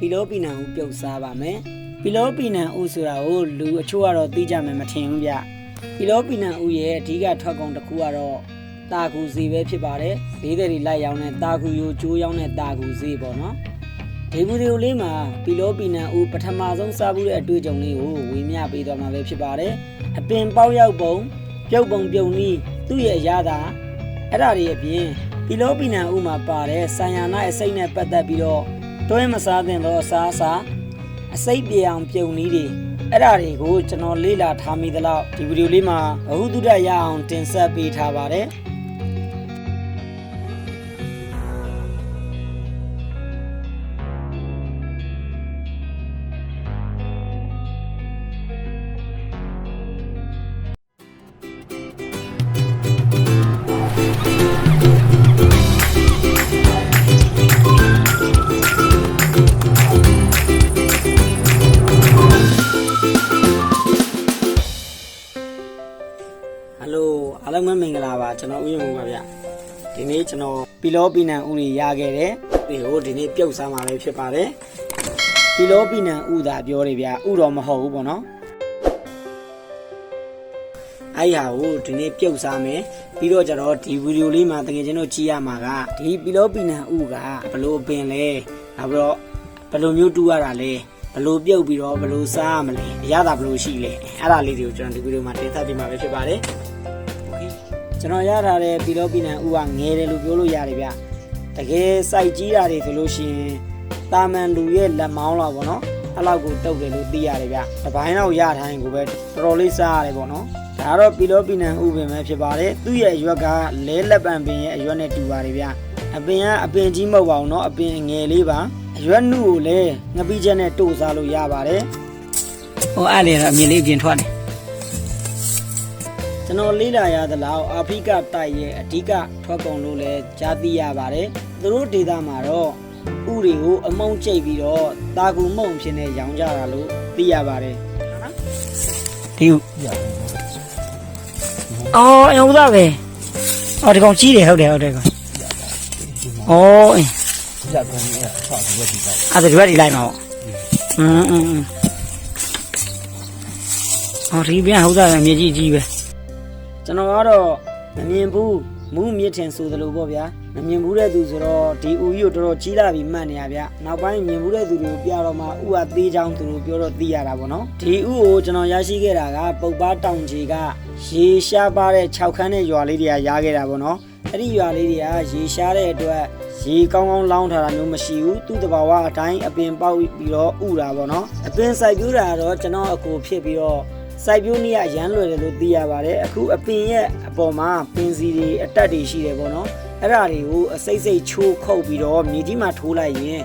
ပီလောပီနံဥပြုတ်စားပါမယ်ပီလောပီနံဥဆိုတာကိုလူအချို့ကတော့သိကြမယ်မထင်ဘူးဗျပီလောပီနံဥရဲ့အဓိကထွက်ကုန်တစ်ခုကတော့တာကူစီပဲဖြစ်ပါတယ်ဈေးသည်တွေလိုက်ရောင်းတဲ့တာကူရိုကျိုးရောင်းတဲ့တာကူစီပေါ့နော်ဒီဗီဒီယိုလေးမှာပီလောပီနံဥပထမဆုံးစားဘူးတဲ့အတွေ့အကြုံလေးကိုဝေမျှပေးသွားမှာပဲဖြစ်ပါတယ်အပင်ပေါက်ရောက်ပုံပြုတ်ပုံပြုတ်နီးသူ့ရဲ့အရသာအဲ့ဒါတွေအပြင်ပီလောပီနံဥမှာပါတဲ့ဆံယာနာအစိမ့်နဲ့ပတ်သက်ပြီးတော့ တွဲမစားသင့်သောအစားအစာအစိတ်ပြေအောင်ပြုံနည်းတွေအဲ့ဒါတွေကိုကျွန်တော်လေ့လာထားမိသလောက်ဒီဗီဒီယိုလေးမှာဘ ഹു တုဒ္ဒရအောင်တင်ဆက်ပေးထားပါတယ် လောပီနံဥတွေရခဲ့တယ်ဒီကိုဒီနေ့ပြုတ်စားမှာပဲဖြစ်ပါတယ်ပီလောပီနံဥသာပြောတယ်ဗျဥတော့မဟုတ်ဘူးပေါ့နော်အဲ့ဟာကိုဒီနေ့ပြုတ်စားမယ်ပြီးတော့ကျတော့ဒီဗီဒီယိုလေးမှာတကယ်ချင်းတို့ကြည့်ရမှာကဒီပီလောပီနံဥကဘလို့ပင်လဲနောက်ပြီးတော့ဘလို့မျိုးတူရတာလဲဘလို့ပြုတ်ပြီးတော့ဘလို့စားရမလဲအရသာဘလို့ရှိလဲအဲ့ဒါလေးတွေကိုကျွန်တော်ဒီဗီဒီယိုမှာတင်ဆက်ပေးမှာပဲဖြစ်ပါတယ် ကျွန်တော်ရထားတဲ့ပီလောပီနံဥကငယ်တယ်လို့ပြောလို့ရတယ်ဗျတကယ်စိုက်ကြီးတာတွေဆိုလို့ရှိရင်တာမန်လူရဲ့လက်မောင်းလောက်ပေါ့နော်အဲ့လောက်ကိုတုတ်တယ်လို့သိရတယ်ဗျတပိုင်းတော့ရထားရင်ကိုပဲတော်တော်လေးစားရတယ်ပေါ့နော်ဒါကတော့ပီလောပီနံဥပင်ပဲဖြစ်ပါတယ်သူ့ရဲ့အရွက်ကလဲလက်ပံပင်ရဲ့အရွက်နဲ့တူပါတယ်ဗျအပင်ကအပင်ကြီးမဟုတ်ပါဘူးเนาะအပင်ငယ်လေးပါအရွက်နှုတ်ကိုလည်းငပိချက်နဲ့တို့စားလို့ရပါတယ်ဟိုအဲ့လေအမြင်လေးပြင်ထွက်တယ် ကျွန်တော်လေးလာရသလောက်အာဖရိကတိုက်ရဲ့အဓိကထွက်ကုန်လို့လည်းကြားသိရပါတယ်။သူတို့ဒေသမှာတော့ဥတွေကိုအမုံကျိတ်ပြီးတော့တာကူမုံဖြစ်နေရောင်းကြတာလို့သိရပါတယ်။ဒီဥအော်အဟုတ်သားပဲ။အော်ဒီကောင်ကြီးတယ်ဟုတ်တယ်ဟုတ်တယ်ကောင်။အော်အင်း ရကုန်ပြီအဲ့ဆောက်ပြီးဒီပါ အဲ့ဒါဒီဘက်ဒီလိုက်မှာပေါ့။อืมอืมအော်ဒီပြန်ဟုတ်သားပဲမြေကြီးကြီးပဲ။ ကျွန်တော်ကတော့မမြင်ဘူးမူးမြစ်ထင်ဆိုသလိုပေါ့ဗျာမမြင်ဘူးတဲ့သူဆိုတော့ဒီဦးကြီးကိုတော်တော်ကြီးလာပြီးမှတ်နေရဗျနောက်ပိုင်းမြင်ဘူးတဲ့သူတွေကိုပြတော့မှဥဟာသေးချောင်းသူတို့ပြောတော့သိရတာပေါ့နော်ဒီဥကိုကျွန်တော်ရရှိခဲ့တာကပုပ်ပားတောင်ကြီးကရေရှားပါတဲ့6ခန်းတဲ့ရွာလေးတွေကရခဲ့တာပေါ့နော်အဲ့ဒီရွာလေးတွေကရေရှားတဲ့အတွက်ရေကောင်းကောင်းလောင်းထားတာမျိုးမရှိဘူးသူ့တဘာဝအတိုင်းအပင်ပေါက်ပြီးတော့ဥတာပေါ့နော်အပင်စိုက်ပြူးတာကတော့ကျွန်တော်အကိုဖြစ်ပြီးတော့ စိုက်ပျိုးနည်းကရမ်းလွယ်တယ်လို့သိရပါတယ်အခုအပင်ရဲ့အပေါ်မှာပင်စီတွေအတက်တွေရှိတယ်ပေါ့နော်အဲ့ဒါတွေကိုအစိမ့်စိမ့်ချိုးခုတ်ပြီးတော့မြေကြီးမှာထိုးလိုက်ရင်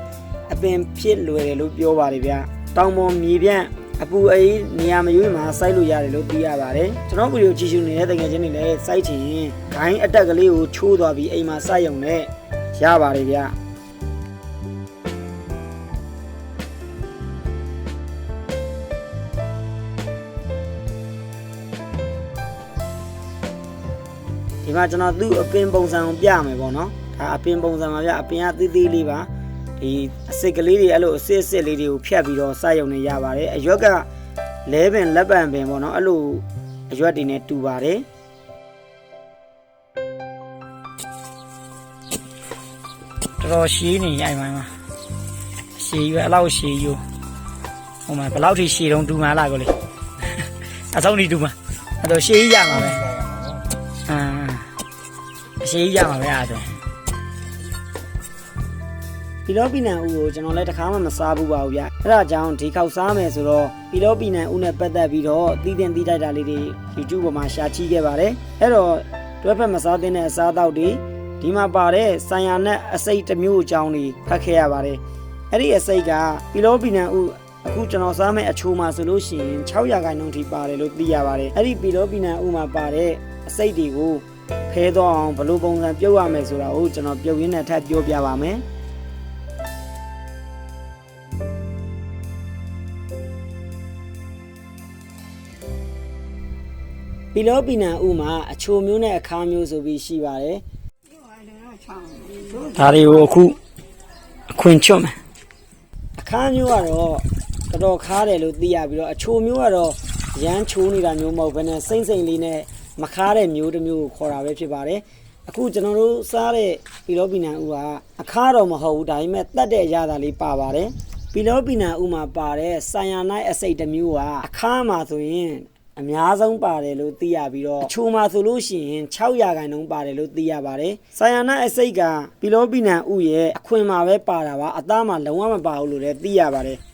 အပင်ဖြစ်လွယ်တယ်လို့ပြောပါတယ်ဗျတောင်ပေါ်မြေပြန့်အပူအေးနေရာမရွေးမှာစိုက်လို့ရတယ်လို့သိရပါတယ်ကျွန်တော်ဗီဒီယိုကြည့်ရှုနေတဲ့တကယ်ချင်းတွေလည်းစိုက်ချင်ဂိုင်းအတက်ကလေးကိုချိုးသွားပြီးအိမ်မှာစိုက်ရုံနဲ့ရပါတယ်ဗျ မှာကျွန်တော်သူ့အပင်ပုံစံကိုပြမယ်ပေါ့နော်ဒါအပင်ပုံစံပါဗျအပင်ကသေးသေးလေးပါဒီအစစ်ကလေးတွေအဲ့လိုအစစ်အစစ်လေးတွေကိုဖြတ်ပြီးတော့စရုံနေရပါတယ်အရွက်ကလဲပင်လက်ပံပင်ပေါ့နော်အဲ့လိုအရွက်တွေနဲ့တူပါတယ်တော်တော်ရှည်နေရိုက်မှန်းပါရှည်ရွယ်အဲ့လောက်ရှည်ယူဟိုမှာဘယ်လောက်ထိရှည်တုံးတူမှလားကိုလေအဆုံးထိတူမှအဲ့တော့ရှည်ရမှာပဲအာ အရှိကြီးရမှာပဲအဲ့ဒါပီလောပီနံဥကိုကျွန်တော်လည်းတစ်ခါမှမစားဘူးပါဘူးဗျအဲ့ဒါကြောင့်ဒီခေါက်စားမယ်ဆိုတော့ပီလောပီနံဥနဲ့ပတ်သက်ပြီးတော့သီးသင်သီးတိုက်တာလေးတွေ YouTube ပေါ်မှာရှာချီးခဲ့ပါတယ်အဲ့တော့တွဲဖက်မစားသင့်တဲ့အစားအသောက်တွေဒီမှာပါတဲ့ဆံရနက်အစိတ်တစ်မျိုးအကြောင်းတွေဖတ်ခဲ့ရပါတယ်အဲ့ဒီအစိတ်ကပီလောပီနံဥအခုကျွန်တော်စားမယ့်အချိုးမှာဆိုလို့ရှိရင်600ခိုင်နှုန်းထိပါတယ်လို့သိရပါတယ်အဲ့ဒီပီလောပီနံဥမှာပါတဲ့အစိတ်တွေကို ဖဲတော့အောင်ဘယ်လိုပုံစံပြုတ်ရမယ်ဆိုတာကိုကျွန်တော်ပြုတ်ရင်းနဲ့ထပ်ပြောပြပါမယ်ပီလောပီနံဥမှာအချိုမျိုးနဲ့အခါမျိုးဆိုပြီးရှိပါတယ်ဒါတွေကိုအခုအခွင့်ချွတ်မယ်အခခါမျိုးကတော့တော်တော်ခါတယ်လို့သိရပြီးတော့အချိုမျိုးကတော့ရမ်းချိုးနေတာမျိုးမဟုတ်ဘဲနဲ့စိမ့်စိမ့်လေးနဲ့ မခါတဲ့မျိုးတစ်မျိုးကိုခေါ်တာပဲဖြစ်ပါတယ်အခုကျွန်တော်တို့စားတဲ့ပီလောပီနံဥကအခါတော့မဟုတ်ဘူးဒါပေမဲ့တတ်တဲ့အရာသာလေးပါပါတယ်ပီလောပီနံဥမှာပါတဲ့ဆန်ယာနိုင်အစိတ်တစ်မျိုးကအခါမှာဆိုရင်အများဆုံးပါတယ်လို့သိရပြီးတော့အချိုမှာဆိုလို့ရှိရင်6ရာခိုင်နှုန်းပါတယ်လို့သိရပါတယ်။ဆာယာနာအစိတ်ကပီလောပီနံဥရဲ့အခွင်မှာပဲပါတာပါအသားမှာလုံးဝမပါဘူးလို့လည်းသိရပါတယ်။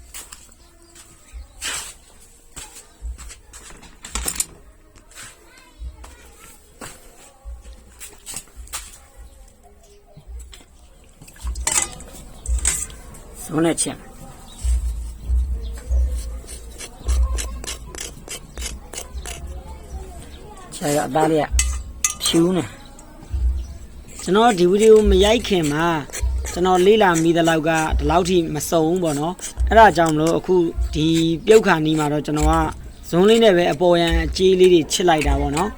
ဇုံးနဲ့ချက်ချက်ရအသားလေးကဖြူးနေကျွန်တော်ဒီဗီဒီယိုမရိုက်ခင်မှာကျွန်တော်လေးလာမိတဲ့လောက်ကဒီလောက်ထိမစုံဘူးပေါ့နော်အဲ့ဒါကြောင့်မလို့အခုဒီပြုတ်ခါနီးမှာတော့ကျွန်တော်ကဇုံးလေးနဲ့ပဲအပေါ်ရန်အကြီးလေးတွေချစ်လိုက်တာပေါ့နော်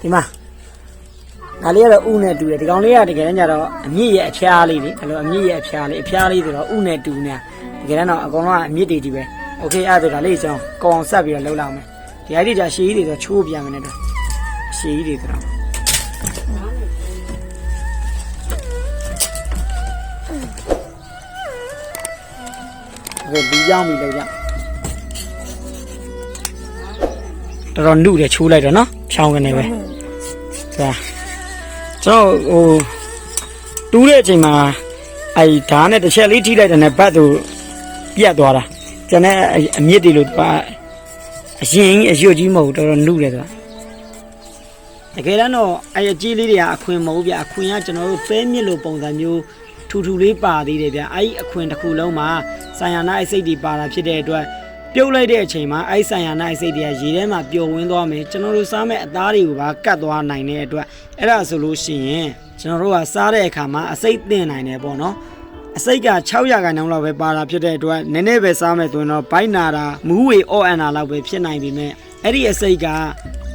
ဒီမှာဒါလေးကတော့ဥနဲ့တူတယ်ဒီကောင်လေးကတကယ်တမ်းကျတော့အမြင့်ရဲ့အဖျားလေးလေအဲ့လိုအမြင့်ရဲ့အဖျားလေးအဖျားလေးဆိုတော့ဥနဲ့တူနေတကယ်တမ်းတော့အကောင်လုံးကအမြင့်တွေကြီးပဲโอเคအဲ့ဒါဆိုဒါလေးကျွန်တော်ကောင်းဆက်ပြီးတော့လှုပ်လောက်မယ်ဒီအိုက်ဒီကြရှည်ကြီးတွေဆိုချိုးပြန်မယ်နဲ့တော့ရှည်ကြီးတွေဆိုတော့โอเคဒီကြောင်းပြီလောက်ကြတော်တော်နုတယ်ချိုးလိုက်တော့နော်ဖြောင်းကနေပဲ ဒါကျွန်တော်ဟိုတူးတဲ့အချိန်မှာအဲဓာတ်နဲ့တစ်ချက်လေးထိလိုက်တဲ့နဲ့ဘတ်သူပြတ်သွားတာကျွန်တော်အမြင့်တွေလို့ပါအရင်ကြီးအရွတ်ကြီးမဟုတ်ဘူးတော်တော်နုတယ်ဆိုတာတကယ်တမ်းတော့အဲအကြီးလေးတွေကအခွင်မဟုတ်ဗျအခွင်ကကျွန်တော်တို့ပဲမြစ်လိုပုံစံမျိုးထူထူလေးပါသေးတယ်ဗျအဲဒီအခွင်တစ်ခုလုံးမှာဆန်ရနာအစိတ်တွေပါတာဖြစ်တဲ့အတွက် ပြုတ်လိုက်တဲ့အချိန်မှာအိုက်ဆန်ရနိုင်စိတ်တွေကရေထဲမှာပျော်ဝင်းသွားမယ်ကျွန်တော်တို့စားမဲ့အသားတွေကိုပါကတ်သွားနိုင်တဲ့အတွက်အဲ့ဒါဆိုလို့ရှိရင်ကျွန်တော်တို့ကစားတဲ့အခါမှာအစိတ်တင်နိုင်တယ်ပေါ့နော်အစိတ်က600ခန်းတောင်းလောက်ပဲပါတာဖြစ်တဲ့အတွက်နည်းနည်းပဲစားမယ်ဆိုရင်တော့ဘိုက်နာတာမူးဝေအော့အန်နာလောက်ပဲဖြစ်နိုင်ပြီမဲ့အဲ့ဒီအစိတ်က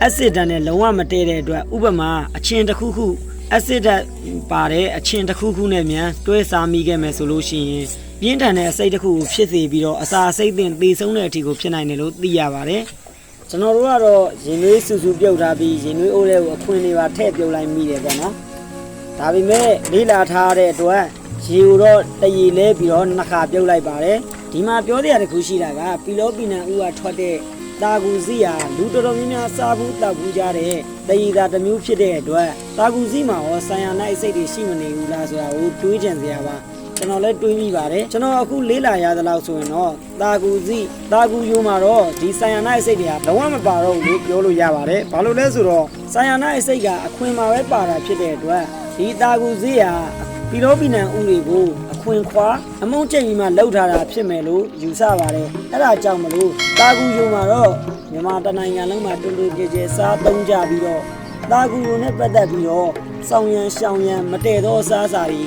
အက်ဆစ်ဓာတ်နဲ့လုံးဝမတည့်တဲ့အတွက်ဥပမာအချင်းတစ်ခုခု အက်ဆစ်ဓာတ်ပါတဲ့အချင်းတစ်ခုခုနဲ့မြန်တွဲစားမိခဲ့မယ်ဆိုလို့ရှိရင်ပြင်းထန်တဲ့အစိတ်တစ်ခုကိုဖြစ်စေပြီးတော့အစာအစိတ်သင်သေဆုံးတဲ့အထိကိုဖြစ်နိုင်တယ်လို့သိရပါတယ်။ကျွန်တော်တို့ကတော့ရင်သွေးစူစူပြုတ်ထားပြီးရင်သွေးအိုးလေးကိုအခွင့်လေးပါထည့်ပြုတ်လိုက်မိတယ်ပေါ့နော်။ဒါပေမဲ့လေးလာထားတဲ့အတွက်ရေကိုတော့တရီလဲပြီးတော့နှစ်ခါပြုတ်လိုက်ပါတယ်။ဒီမှာပြောတဲ့အတစ်ခုရှိတာကပီလောပီနံဥကထွက်တဲ့ တာကူစီဟာလူတော်တော်များများစားဘူးတောက်ဘူးကြတဲ့တရီသာတစ်မျိုးဖြစ်တဲ့အတွက်တာကူစီမှာရောဆန်ရနိုင်စိတ်တွေရှိမနေဘူးလားဆိုတာကိုတွေးကြံစရာပါကျွန်တော်လည်းတွေးမိပါတယ်ကျွန်တော်အခုလေးလာရသလောက်ဆိုရင်တော့တာကူစီတာကူယိုမှာတော့ဒီဆိုင်ယာနာအစိတ်တွေကလုံးဝမပါတော့ဘူးလို့ပြောလို့ရပါတယ်ဘာလို့လဲဆိုတော့ဆိုင်ယာနာအစိတ်ကအခွင်မှာပဲပါတာဖြစ်တဲ့အတွက်ဒီတာကူစီကပီလောပီနံဥတွေကိုအ ခွင်ခွာအမုံကျိတ်ပြီးမှလှုပ်ထားတာဖြစ်မယ်လို့ယူဆပါတယ်အဲ့ဒါကြောင့်မလို့တာကူယိုမှာတော့မြန်မာတနိုင်ငံလုံးမှာတွင်တွင်ကြဲကြဲစားသုံးကြပြီးတော့တာကူယိုနဲ့ပတ်သက်ပြီးတော့စောင်းရန်ရှောင်းရန်မတည့်သောအစားအစာတွေ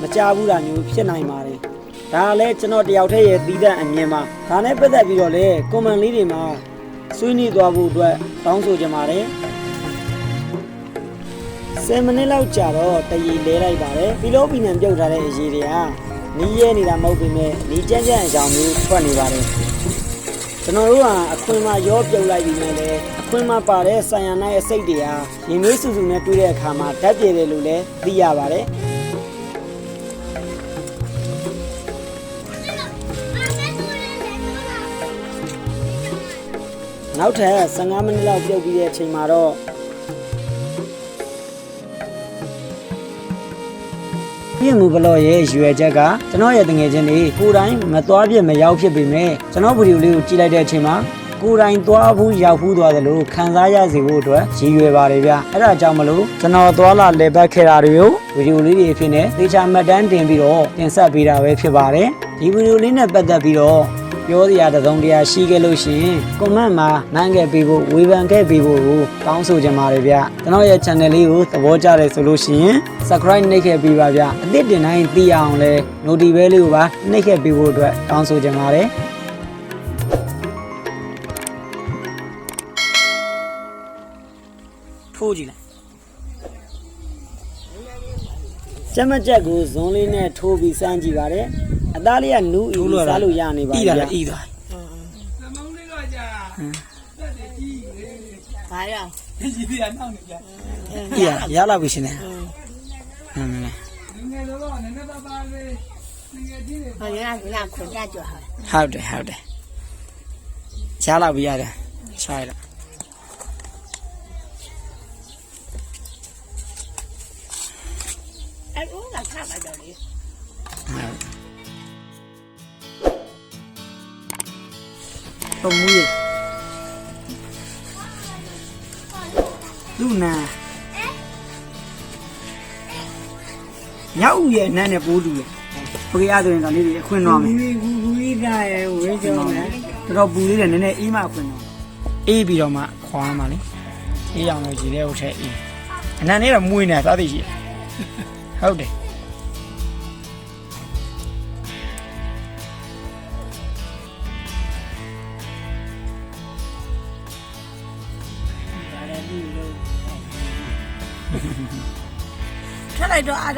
မကြဘူးတာမျိုးဖြစ်နိုင်ပါတယ်။ဒါလည်းကျွန်တော်တယောက်တည်းရဲ့သီးသန့်အမြင်ပါ။ဒါနဲ့ပတ်သက်ပြီးတော့လေကွန်မန့်လေးတွေမှာဆွေးနွေးသွားဖို့အတွက်တောင်းဆိုကြပါတယ်။10မိနစ်လောက်ကြာတော့တရီလဲလိုက်ပါတယ်။ဖီလိုပီနံပြုတ်ထားတဲ့အရေးတွေက နီးရဲနေတာမဟုတ်ပေမဲ့နီးကြမ်းကြမ်းအကြောင်းမျိုးထွက်နေပါတယ်။ကျွန်တော်တို့ကအခွင့်မှာရောပြုတ်လိုက်ပြီးမှလည်းအခွင့်မှာပါတဲ့ဆန်ရနိုင်ရဲ့စိတ်တွေဟာရင်သွေးဆူဆူနဲ့တွေ့တဲ့အခါမှာဓာတ်ပြေတယ်လို့လည်းသိရပါတယ်။နောက်ထပ်15မိနစ်လောက်ပြုတ်ပြီးတဲ့အချိန်မှာတော့ ပြည့်မှုဘလော့ရဲ့ရွယ်ချက်ကကျွန်တော်ရဲ့တငယ်ချင်းတွေကိုယ်တိုင်မသွားပြစ်မရောက်ဖြစ်ပေမဲ့ကျွန်တော်ဗီဒီယိုလေးကိုကြည့်လိုက်တဲ့အချိန်မှာကိုယ်တိုင်သွားဘူးရောက်ဘူးသွားသလိုခံစားရစေဖို့အတွက်ရည်ရွယ်ပါတယ်ဗျအဲ့ဒါကြောင့်မလို့ကျွန်တော်သွားလာလေပတ်ခဲ့တာတွေကိုဗီဒီယိုလေးတွေအဖြစ်နဲ့သေချာမှတ်တမ်းတင်ပြီးတော့တင်ဆက်ပေးတာပဲဖြစ်ပါတယ် ဒီဗီဒီယိုလေးနဲ့ပတ်သက်ပြီးတော့ပြောစရာတစုံတရာရှိခဲ့လို့ရှိရင် comment မှာနှမ်းခဲ့ပေးဖို့ဝေဖန်ခဲ့ပေးဖို့ကိုတောင်းဆိုချင်ပါတယ်ဗျကျွန်တော်ရဲ့ channel လေးကိုသဘောကျတယ်ဆိုလို့ရှိရင် subscribe နှိပ်ခဲ့ပေးပါဗျအသစ်တင်တိုင်းသိအောင်လဲ notify ဘဲလေးကိုပါနှိပ်ခဲ့ပေးဖို့အတွက်တောင်းဆိုချင်ပါတယ်ထိုးကြည့်လိုက်ကျမကြက်ကိုဇွန်လေးနဲ့ထိုးပြီးစမ်းကြည့်ပါတယ် အသားလေးကနူးအီစားလို့ရနေပါဤပြီတာဗျာလည်းဤသွားဘာရဤရရလာပြီရှင်နေဟမ်ဟောရကလာခွန်ကြကြဟာဟုတ်တယ်ဟုတ်တယ်ရလာပြီရတယ်ခြိုက်လာ ဟုတ်မူးရလူနာရောက်ရဲ့နန်းနဲ့ပိုးတူရဲ့ပကေရဆိုရင်ကလေးတွေအခွင့်တော့မယ်ဝီဝီကရဲ့ဝေးကြောင်းနဲ့တော်တော်ပူလေးတယ်နည်းနည်းအေးမှအခွင့်တော့အေးပြီးတော့မှခွာမှလေအေးအောင်လို့ကြီးတဲ့ဟုတ်ထဲအေးအနံလေးတော့မွေးနေသားသိရှိဟုတ်တယ်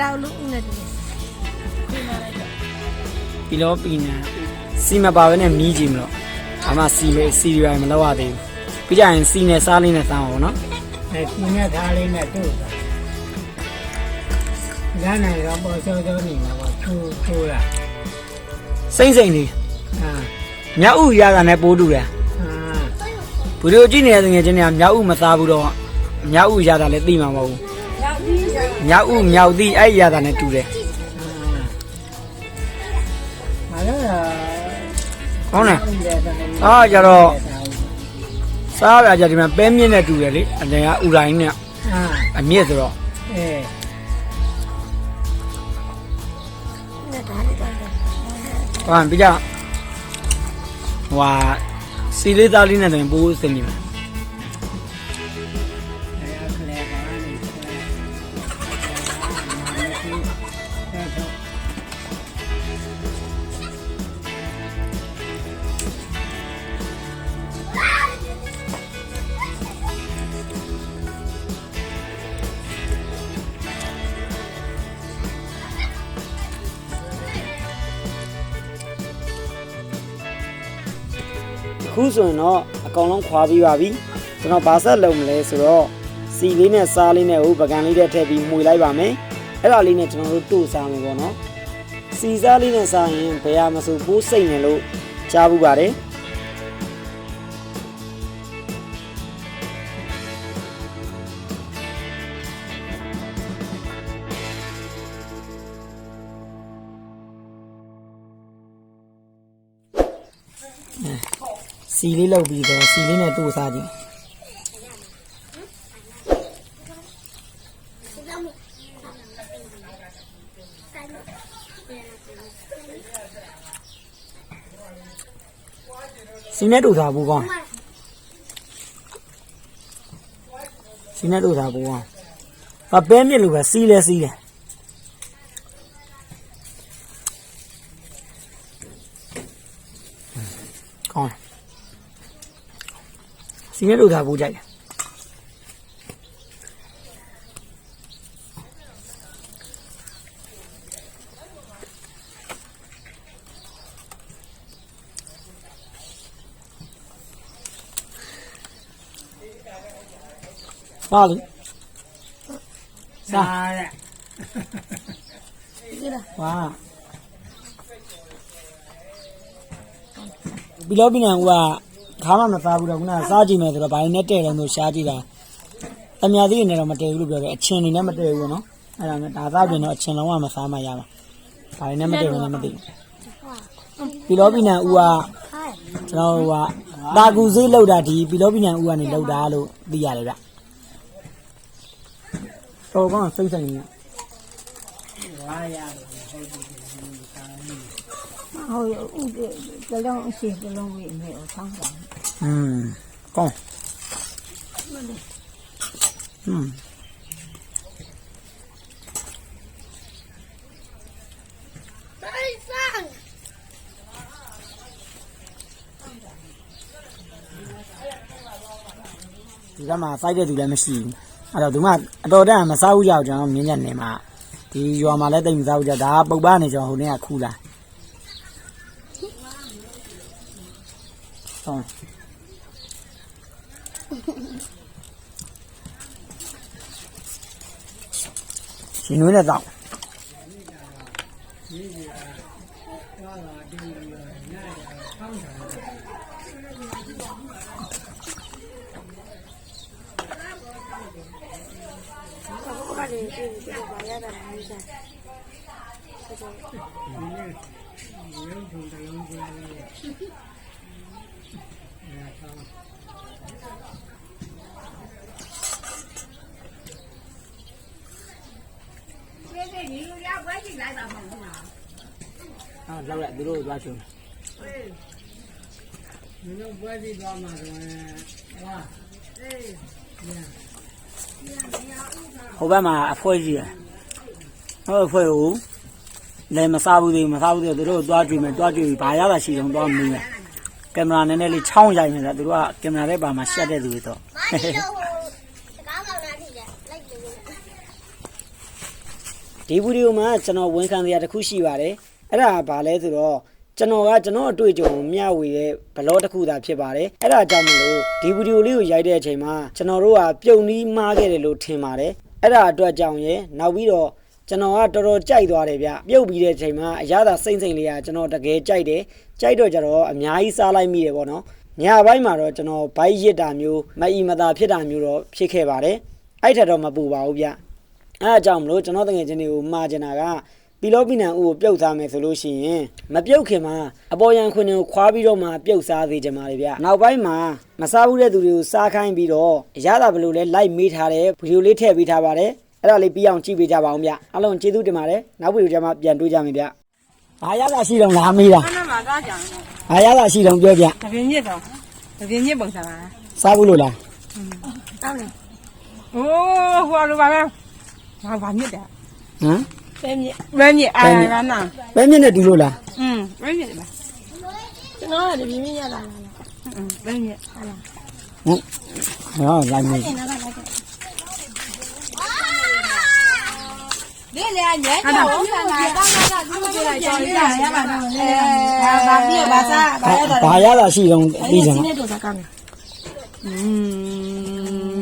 က်လိုက်တော့အားတော်လို့ဦးနဲ့တူပြီးတော့ပြီးနေစီမပါဘဲနဲ့မီးကြည့်မလို့အမစီလေးစီရီရိုင်မလောက်ရသေးဘူးပြီးကြရင်စီနဲ့စားလေးနဲ့စားအောင်နော်အဲ့ဒီနဲ့သားလေးနဲ့တူတာရနိုင်တော့ပေါ်စောစောနေမှာပေါ့သူ့သူ့လားစိမ့်စိမ့်လေးအာမြောက်ဥရတာနဲ့ပိုးတူတယ်အာဗီဒီယိုကြည့်နေတဲ့ငယ်ချင်းတွေကမြောက်ဥမစားဘူးတော့မြောက်ဥရတာလည်းသိမှာမဟုတ်ဘူး မြောက်ဥမြောက်သီးအဲ့ရတာနဲ့တူတယ်အာအဲ့ဒါဟုတ်လားအားကြတော့စားရကြဒီမှာပဲမြင့်နဲ့တူတယ်လေအရင်ကဥတိုင်းနဲ့အာအမြင့်ဆိုတော့အဲဟာပြီးကြဟွာစီလေးသားလေးနဲ့ဆိုရင်ပိုးစင်နေမှာ ဆိုရင်တော့အကောင်လုံးခွာပြီးပါပြီကျွန်တော်ဗာဆက်လုံးမလဲဆိုတော့စီလေးနဲ့စားလေးနဲ့ဟိုပကံလေးနဲ့ထည့်ပြီးမှုလိုက်ပါမယ်အဲ့ဒါလေးနဲ့ကျွန်တော်တို့တို့စားမယ်ပေါ့နော်စီစားလေးနဲ့စားရင်ဘယ်ဟာမဆိုပိုးစိတ်နေလို့ကြားဘူးပါတယ် စီလေးလောက်ပြီးတော့စီလေးနဲ့တို့စားကြည့်စီနဲ့တို့စားဘူးကောင်းစီနဲ့တို့စားဘူးကောင်းအပဲမြစ်လိုပဲစီးလဲစီးတယ်ကောင်း စီနဲ့တို့စားဘူးကြိုက်တယ်စားလို့စားစားရဝါဘီလောဘီနန်ဟိုက ခါမှမစားဘူးတော့ခုနကစားကြည့်မယ်ဆိုတော့ဘာလို့နဲ့တဲ့တယ်လို့ရှားကြည့်တာတမယာသေးနေတော့မတည့်ဘူးလို့ပြောတယ်အချင်းနေနဲ့မတည့်ဘူးနော်အဲ့ဒါနဲ့ဒါစားပြင်တော့အချင်းလုံးဝမစားမှရမှာဘာလို့နဲ့မတည့်ဘူးလည်းမသိဘူးဘီလောဘီနန်ဦးကကျွန်တော်ဟိုကတာကူစေးလောက်တာဒီဘီလောဘီနန်ဦးကနေလောက်တာလို့သိရတယ်ဗျတော်ကောင်းစိတ်ဆိုင်နေဝါရ 好有物的，这种些这种味没有尝到。嗯，够。嗯。带上。ဒီကမှာဖိုက်တဲ့သူလည်းမရှိဘူးအဲ့တော့သူကအတော်တန်မစားဘူးကြောက်ကျွန်တော်မြင်းညက်နေမှာဒီရွာမှာလည်းတိတ်မစားဘူးကြောက်ဒါပုတ်ပားနေကြောင်ဟိုနေ့ကခူးလာ xong chỉ núi là rộng Thank you. ဟုတ်ရှင်နွေးနဲ့တော့ 啊，老来，你都抓球。 ဟိုဘက်မှာအဖွဲကြီးတယ်ဟိုအဖွဲကိုလည်းမစားဘူးသေးဘူးမစားဘူးသေးဘူးသူတို့သွားကြည့်မယ်သွားကြည့်ပြီးဘာရတာရှိတော့သွားမေးမယ်ကင်မရာနည်းနည်းလေးချောင်းရိုက်မယ်ဆိုသူတို့ကကင်မရာတဲ့ပါမှာရှက်တဲ့သူတွေတော့ ဒီဗီဒီယိုမှာကျွန်တော်ဝန်ခံတရားတစ်ခုရှိပါတယ်အဲ့ဒါကဘာလဲဆိုတော့ကျွန်တော်ကကျွန်တော်အတွေ့အကြုံကိုမျှဝေတဲ့ဘလော့တစ်ခုသာဖြစ်ပါတယ်အဲ့ဒါကြောင့်မလို့ဒီဗီဒီယိုလေးကိုရိုက်တဲ့အချိန်မှာကျွန်တော်တို့ကပြုံနီးမှားခဲ့တယ်လို့ထင်ပါတယ်အဲ့ဒါအတွက်ကြောင့်ရယ်နောက်ပြီးတော့ကျွန်တော်ကတော်တော်ကြိုက်သွားတယ်ဗျပြုတ်ပြီးတဲ့အချိန်မှာအရသာစိမ့်စိမ့်လေးကကျွန်တော်တကယ်ကြိုက်တယ်ကြိုက်တော့ကျတော့အများကြီးစားလိုက်မိတယ်ပေါ့နော်ညပိုင်းမှာတော့ကျွန်တော်ဘိုက်ရစ်တာမျိုးမအီမသာဖြစ်တာမျိုးတော့ဖြစ်ခဲ့ပါတယ်အဲ့ထက်တော့မပူပါဘူးဗျ အဲအကြောင်းမလို့ကျွန်တော်တငယ်ချင်းတွေကိုမှားကျင်တာကပီလောပီနန်ဦးကိုပြုတ်စားမယ်ဆိုလို့ရှိရင်မပြုတ်ခင်မှာအပေါ်ရန်ခွင်တွေကိုခွာပြီးတော့မှပြုတ်စားသေးကြပါလေဗျနောက်ပိုင်းမှာမစားဘူးတဲ့သူတွေကိုစားခိုင်းပြီးတော့ရတာဘယ်လိုလဲလိုက်မေးထားတယ်ဗီဒီယိုလေးထည့်ပေးထားပါတယ်အဲ့ဒါလေးပြီးအောင်ကြည့်ပေးကြပါအောင်ဗျအားလုံးကျေးဇူးတင်ပါတယ်နောက်ဗီဒီယိုကျမှပြန်တွေ့ကြမယ်ဗျဘာရတာရှိတော့လားမေးတာခဏမှသားကြံဘာရတာရှိတော့ပြောပြတပြင်းညစ်တော့တပြင်းညစ်ပုံစံပါစားဘူးလို့လားတောင်းတယ်โอ้ဟိုလိုပါပဲ ဘာဘာညစ်တယ် ဟမ် ပဲညစ်ပဲညစ်အာရနာ ပဲမြင့်နဲ့တူလို့လား อืมပဲညစ်ပါ ကျွန်တော်ကတပြင်းပြင်းရလာလား อืมပဲညစ် ဟုတ်ဟောလိုက်မေး ကျင်တော့လိုက်တယ် ဒီလေညက်တော့ဆန္ဒကောင်းတာကသူ့ပြေလိုက်ကြော်ရရပါတော့လေဘာဘာပြဘာစားဘာရတာ ဘာရတာရှိတော့ပြီးကြ ဒီ မှာ နေ့တော့စကားမယ် อืม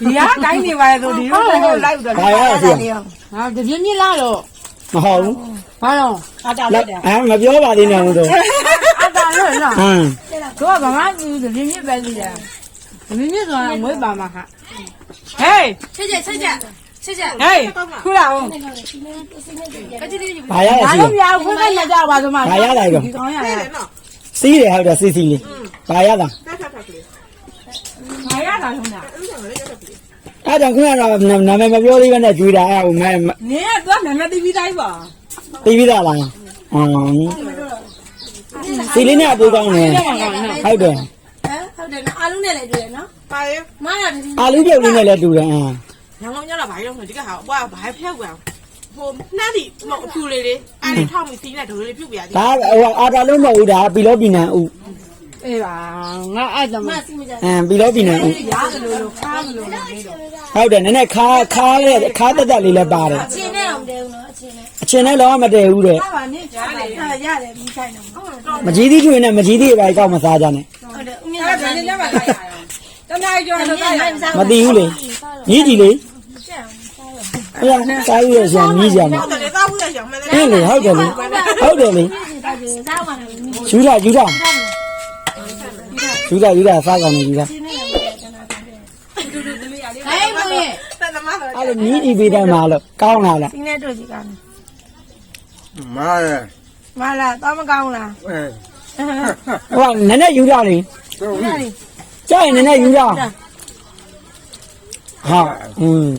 ဒီကတိုင်းနေပါလေဆိုဒီလိုလိုက်တော့ဘာရတာရှိတော့ဟာတပြင်းညစ်လာတော့မဟုတ်ဘူးဘာတော့အတားလိုက်တယ်အဲမပြောပါသေးနဲ့ဘူးတော့အတားလို့နော်ဟမ်တို့ကဘာမှသူတပြင်းညစ်ပဲစီတယ်တပြင်းညစ်ဆိုတာမွေးပါမှာဟာဟေးချက်ချက်ချက်ချက်ချက်ချက်ဟေးခူလာအောင်ဘာရတာဒါရှိတော့တော့ပြအောင်ခွင့်နဲ့ကြပါဆိုမှဘာရလိုက်တော့ဒီကောင်းရရစီးတယ်ဟုတ်တယ်စီးစီးလေးဘာရတာ ဘာရတာလုံးတာအဲ့ကြောင့်ခုနကတော့နာမည်မပြောသေးဘဲနဲ့ကြွေးတာအဲ့ဟိုမဲနင်းကတော့နာမည်တီးပြီးတိုင်းပါသိပြီးသားလားဟမ်စီလေးနဲ့အပူကောင်းတယ်ဟုတ်တယ်ဟမ်ဟုတ်တယ်နော်အားလုံးနဲ့လည်းတွေ့ရနော်ပါရမားရတယ်ဒီအာလူပြုတ်လေးနဲ့လည်းတူတယ်အင်းညောင်လုံးညလာဘာလို့လဲဒီကဟာဘွားဘာဖျောက်ကွာဟိုနှမ်းဒီမအဖြူလေးလေးအဲ့ဒီထောက်ပြီးစီးနေတယ်လေးပြုတ်ပြရသည်ဒါဟိုအာတာလုံးမဟုတ်ဘူးဒါပီလောပီနန်ဥ အေးပါငါအဲ့ဒါမှမစီမကြအမ်ပီလောပီနန်ဥရတယ်လို့လို့ခါမလို့လို့နေတော့ဟုတ်တယ်နည်းနည်းခါခါလေးခါတက်တက်လေးလည်းပါတယ်အချင်းနဲ့အောင်တဲဦးနော်အချင်းနဲ့အချင်းနဲ့တော့မတည့်ဘူးတဲ့ဟာပါနင်းကြားလေဟာရတယ်ဒီဆိုင်တော့မကြီးသီးကျွေနဲ့မကြီးသီးပဲကောက်မစားကြနဲ့ဟုတ်တယ်ဦးမြအဲ့တ်ဒါနင်းလည်းမလာရအောင်တနားကြောတော့ကြရမသိဘူးလေကြီးကြီးလေအဲ့ဒါစားရရဆရာမြည်ကြမှာဟုတ်တယ်သားဘူးရရှောင်းမလဲအဲ့လေဟုတ်တယ်လေဟုတ်တယ်လေစားပါမယ်ယူလာယူလာ ယူတာယူတာစားကောင်းနေပြီလားဟဲ့မင်းသက်သမားတော့အဲ့လိုမြည်ကြည့်ပေးတယ်မှာလို့ကောင်းလားလားစီးနဲ့တို့စီကောင်းတယ်မာရမလားတော့မကောင်းလားအဲဟိုကနည်းနည်းယူတာလေတော့ ကြိုက်ရင်နည်းနည်းယူတာဟာอืม